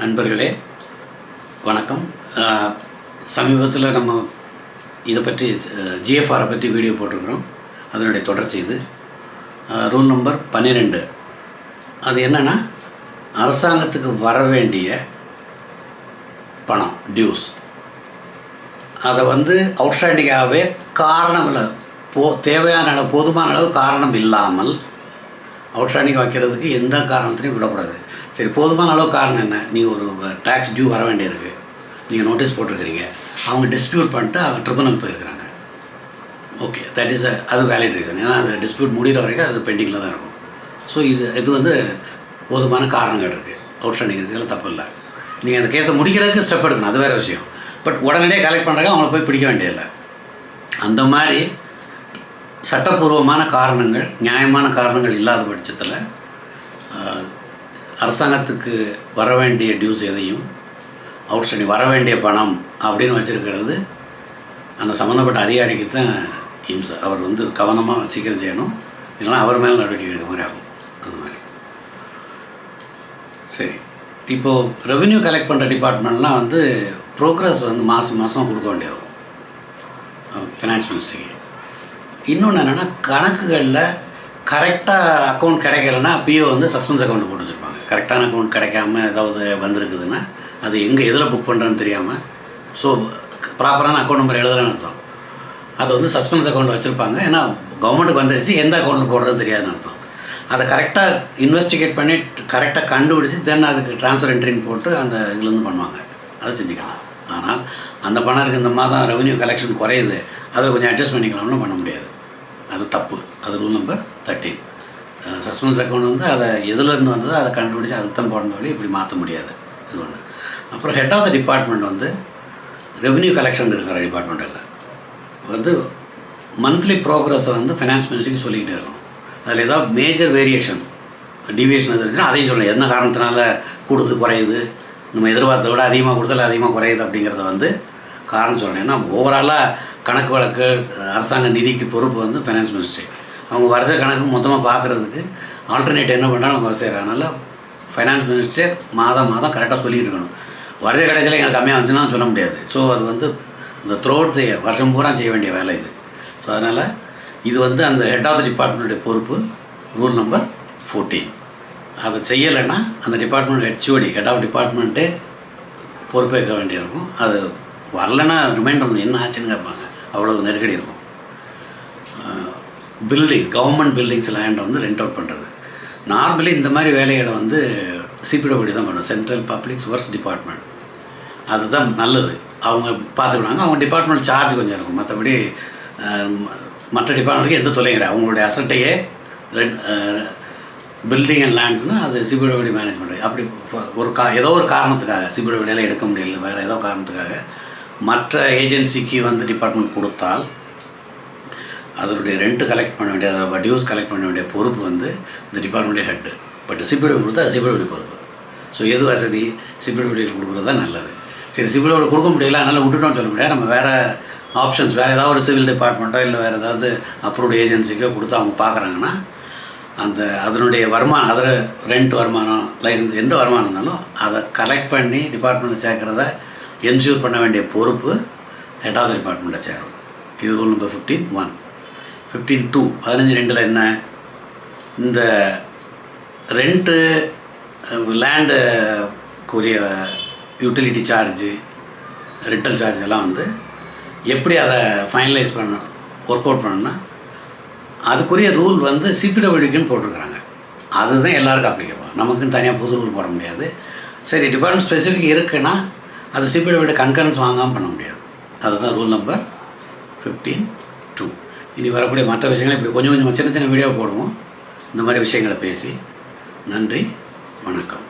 நண்பர்களே வணக்கம். சமீபத்தில் நம்ம இதை பற்றி ஜிஎஃப்ஆரை பற்றி வீடியோ போட்டிருக்கிறோம். அதனுடைய தொடர்ச்சி இது. ரூல் நம்பர் பன்னிரெண்டு. அது என்னென்னா அரசாங்கத்துக்கு வர வேண்டிய பணம் டியூஸ் அதை வந்து அவுட்ஸ்டாண்டிங்காகவே காரணம் இல்லை. போ தேவையான அளவு போதுமான அளவு காரணம் இல்லாமல் அவுட்ஸ்டாண்டிங் வைக்கிறதுக்கு எந்த காரணத்திலையும் விடக்கூடாது. சரி போதுமான அளவு காரணம் என்ன? நீ ஒரு டேக்ஸ் டியூ வர வேண்டியிருக்கு. நீங்கள் நோட்டீஸ் போட்டிருக்கிறீங்க. அவங்க டிஸ்பியூட் பண்ணிட்டு அவங்க ட்ரிபுனல் போயிருக்கிறாங்க. ஓகே தட் இஸ் அது வேலிட் ரீசன் ஏன்னா அது டிஸ்பியூட் முடிகிற வரைக்கும் அது பெண்டிங்கில் தான் இருக்கும். ஸோ இது இது வந்து போதுமான காரணங்கள் இருக்குது அவுட்ஸ்டாண்டிங் இருக்கிறதுல தப்பு இல்லை. நீங்கள் அந்த கேஸை முடிக்கிறதுக்கு ஸ்டெப் எடுக்கணும் அது வேறு விஷயம். பட் உடனடியே கலெக்ட் பண்ணுறாங்க அவங்கள போய் பிடிக்க வேண்டியதில்லை. அந்த மாதிரி சட்டப்பூர்வமான காரணங்கள் நியாயமான காரணங்கள் இல்லாத பட்சத்தில் அரசாங்கத்துக்கு வர வேண்டிய டியூஸ் எதையும் அவுட்ஸ்டாண்டிங் வர வேண்டிய பணம் அப்படின்னு வச்சுருக்கிறது அந்த சம்மந்தப்பட்ட அதிகாரிக்கு தான் இம்சை. அவர் வந்து கவனமாக சீக்கிரம் செய்யணும். இல்லைனா அவர் மேலே நடவடிக்கை எடுக்க மாதிரி ஆகும். அந்த மாதிரி. சரி. இப்போது ரெவென்யூ கலெக்ட் பண்ணுற டிபார்ட்மெண்ட்லாம் வந்து ப்ரோக்ரஸ் வந்து மாதம் மாதம் கொடுக்க வேண்டியிருக்கும் ஃபினான்ஸ் மினிஸ்ட்ரிக்கு இன்னொன்று என்னென்னா கணக்குகளில் கரெக்டாக அக்கௌண்ட் கிடைக்கலன்னா பிஓ வந்து சஸ்பென்ஸ் அக்கௌண்ட் போட்டு வச்சுருப்பாங்க. கரெக்டான அக்கௌண்ட் கிடைக்காம ஏதாவது வந்திருக்குதுன்னா அது எங்கே எதில் புக் பண்ணுறேன்னு தெரியாமல் ஸோ ப்ராப்பரான அக்கௌண்ட் நம்பர் எழுதலன்னு அர்த்தம். அது வந்து சஸ்பென்ஸ் அக்கௌண்ட் வச்சுருப்பாங்க. ஏன்னா கவர்மெண்ட்டுக்கு வந்துருச்சு எந்த அக்கௌண்ட்டில் போடுறதுன்னு தெரியாதுன்னு அர்த்தம். அதை கரெக்டாக இன்வெஸ்டிகேட் பண்ணி கரெக்டாக கண்டுபிடிச்சி தென் அதுக்கு ட்ரான்ஸ்ஃபர் என்ட்ரின்னு போட்டு அந்த இதுலேருந்து பண்ணுவாங்க. அதை செஞ்சுக்கலாம். ஆனால் அந்த பணம் இருக்கு இந்த மாதம் ரெவன்யூ கலெக்ஷன் குறையுது. அதில் கொஞ்சம் அட்ஜஸ்ட் பண்ணிக்கலாம்னு பண்ண முடியாது. அது தப்பு. அது rule number thirteen suspense account வந்து அதை எதுலேருந்து வந்ததோ அதை கண்டுபிடிச்சி அதுக்கு தான் போடணும் வழி இப்படி மாற்ற முடியாது. இது ஒன்று அப்புறம் ஹெட் ஆஃப் த டிபார்ட்மெண்ட் வந்து ரெவன்யூ கலெக்ஷன் இருக்கிற டிபார்ட்மெண்ட்டில் வந்து மந்த்லி ப்ரோக்ரஸை வந்து ஃபைனான்ஸ் மினிஸ்ட்ரிக்கு சொல்லிக்கிட்டே இருக்கணும். அதில் ஏதாவது மேஜர் வேரியேஷன் டிவியேஷன் எது இருந்துச்சுன்னா அதையும் சொல்லணும். என்ன காரணத்தினால கூடுது குறையுது? நம்ம எதிர்பார்த்ததை விட அதிகமாக கொடுத்தல அதிகமாக குறையுது அப்படிங்கிறத வந்து காரணம் சொல்லணும். ஏன்னா ஓவராலாக கணக்கு வழக்கு அரசாங்க நிதிக்கு பொறுப்பு வந்து ஃபைனான்ஸ் மினிஸ்ட்ரி அவங்க வருஷ கணக்கு மொத்தமாக பார்க்குறதுக்கு ஆல்டர்னேட் என்ன பண்ணுறாங்க அவங்க வசதி அதனால் ஃபைனான்ஸ் மினிஸ்ட்ரி மாதம் மாதம் கரெக்டாக சொல்லிட்டு இருக்கணும். வருஷ கடைசியில் எனக்கு கம்மியாக வந்துச்சுன்னா சொல்ல முடியாது. ஸோ அது வந்து இந்த த்ரோட் தி வருஷம் பூரா செய்ய வேண்டிய வேலை இது. ஸோ அதனால் இது வந்து அந்த ஹெட் ஆஃப் த டிபார்ட்மெண்ட்டுடைய பொறுப்பு ரூல் நம்பர் ஃபோர்டீன் அதை செய்யலைன்னா அந்த டிபார்ட்மெண்ட் ஹெச்ஓடி ஹெட் ஆஃப் டிபார்ட்மெண்ட்டே பொறுப்பேற்க வேண்டியிருக்கும். அது வரலைன்னா ரிமைண்டர் என்ன ஆச்சுன்னு கேட்பாங்க. அவ்வளோ நெருக்கடி இருக்கும். பில்டிங் கவர்மெண்ட் பில்டிங்ஸ் லேண்டை வந்து ரெண்ட் அவுட் பண்ணுறது நார்மலி இந்த மாதிரி வேலைகளை வந்து சிபிடபிள்யூ தான் பண்ணும். சென்ட்ரல் பப்ளிக் ஒர்க்ஸ் டிபார்ட்மெண்ட் அதுதான் நல்லது. அவங்க பார்த்துக்கிடுவாங்க அவங்க டிபார்ட்மெண்ட் சார்ஜ் கொஞ்சம் இருக்கும். மற்றபடி மற்ற டிபார்ட்மெண்ட்டுக்கு எந்த தொல்லையும் கிடையாது. அவங்களுடைய அசட்டையே பில்டிங் அண்ட் லேண்ட்ஸ்னால் அது சிபிடபிள்யூ மேனேஜ்மெண்ட் அப்படி ஒரு கா ஏதோ ஒரு காரணத்துக்காக சிபிடபிள்யூலாம் எடுக்க முடியல. வேறு ஏதோ காரணத்துக்காக மற்ற ஏஜென்சிக்கு வந்து டிபார்ட்மெண்ட் கொடுத்தால் அதனுடைய ரெண்ட் கலெக்ட் பண்ண வேண்டிய அதாவது டியூஸ் கலெக்ட் பண்ண வேண்டிய பொறுப்பு வந்து இந்த டிபார்ட்மெண்ட்டே ஹெட்டு பட் சிபிடபிள்யூ கொடுத்தா சிபிடபிள்யூ பொறுப்பு. ஸோ எது வசதி? சிபிடபிள்யூ கொடுக்குறது தான் நல்லது. சரி சிபிடபிள்யூ கொடுக்க முடியல அதனால் விட்டுட்டோம்னு சொல்ல முடியாது. நம்ம வேறு ஆப்ஷன்ஸ் வேறு ஏதாவது ஒரு சிவில் டிபார்ட்மெண்ட்டோ இல்லை வேறு ஏதாவது அப்ரூவ்டு ஏஜென்சிக்கோ கொடுத்து அவங்க பார்க்குறாங்கன்னா அந்த அதனுடைய வருமானம் அதில் ரெண்ட் வருமானம் லைசன்ஸ் எந்த வருமானம்னாலும் அதை கலெக்ட் பண்ணி டிபார்ட்மெண்ட்டில் சேர்க்குறத என்ஷூர் பண்ண வேண்டிய பொறுப்பு ஹெட் ஆஃப் த டிபார்ட்மெண்ட்டை சேரும். இது rule number fifteen one fifteen two பதினஞ்சு ரெண்டில் என்ன? இந்த ரெண்ட்டு லேண்டுக்குரிய யூட்டிலிட்டி சார்ஜு ரிட்டல் சார்ஜ் எல்லாம் வந்து எப்படி அதை ஃபைனலைஸ் பண்ண ஒர்க் அவுட் பண்ணணும்னா அதுக்குரிய ரூல் வந்து சிபிடபிள்யூக்குன்னு போட்டிருக்கிறாங்க. அதுதான் எல்லாருக்கும் அப்ளிகபிள் நமக்குன்னு தனியாக புது ரூல் போட முடியாது. சரி டிபார்ட்மெண்ட் ஸ்பெசிஃபிக் இருக்குன்னா அது சிபிடபிள்யூ கன்கரன்ஸ் வாங்காமல் பண்ண முடியாது. அதுதான் ரூல் நம்பர் ஃபிஃப்டீன் டூ இனி வரக்கூடிய மற்ற விஷயங்களை இப்படி கொஞ்சம் கொஞ்சம் சின்ன சின்ன வீடியோ போடுவோம். இந்த மாதிரி விஷயங்களை பேசி நன்றி வணக்கம்.